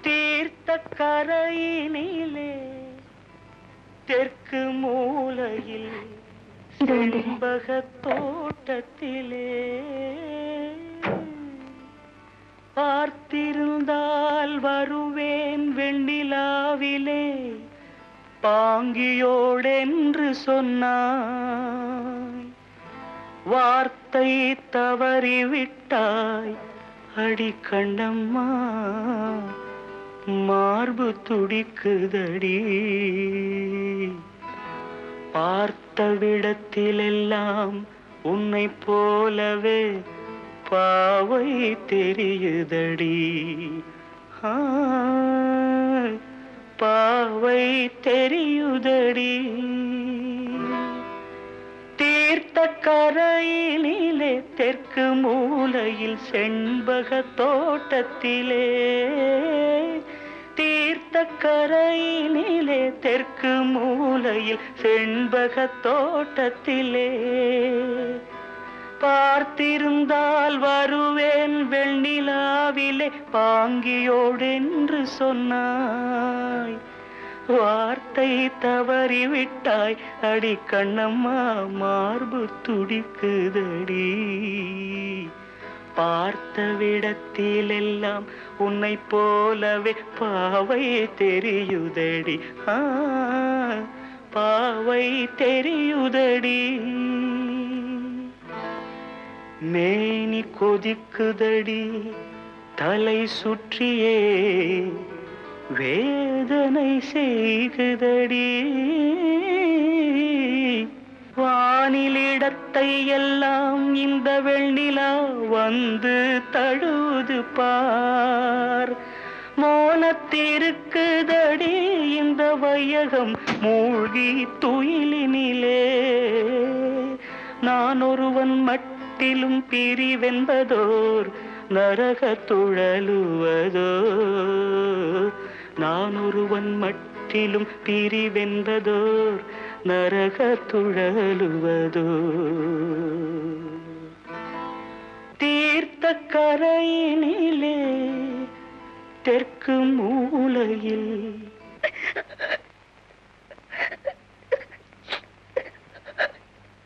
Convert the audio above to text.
தீர்த்த கரையினிலே தெற்கு மூலையில். செண்பக தோட்டத்திலே பார்த்திருந்தால் வருவேன் வெண்ணிலாவிலே. பாங்கியோடென்று சொன்னாய். வார்த்தை தவறிவிட்டாய். அடி கண்டம்மா மார்பு துடிக்குதடி. பார்த்த விடத்திலெல்லாம் உன்னை போலவே பாவை தெரியுதடி. பாவை தெரியுதடி. தீர்த்த கரையிலே தெற்கு மூலையில் செண்பக தோட்டத்திலே தீர்த்த கரையினிலே தெற்கு மூலையில் செண்பக தோட்டத்திலே. பார்த்திருந்தால் வருவேன் வெண்ணிலாவிலே பாங்கியோடென்று சொன்னாய். வார்த்தை தவறிவிட்டாய். அடி கண்ணம்மா மார்பு துடிக்குதடி. பார்த்த விடத்திலெல்லாம் உன்னை போலவே பாவை தெரியுதடி. ஆ, பாவை தெரியுதடி. மேனி கொதிக்குதடி தலை சுற்றியே. வேதனை செய்குதடி. வானிலிடத்தை எல்லாம் இந்த வெண்ணிலா வந்து தழுவுது பார். மோனத்திருக்குதடி இந்த வையகம் மூழ்கி துயிலினிலே. நான் ஒருவன் மட்டிலும் பிரிவென்பதோர் நரக துழலுவதோ. நான் ஒருவன் மட்டிலும் பிரிவென்பதோர் நரக துழலுவதோ தீர்த்த கரையினிலே தெற்கு மூலையில்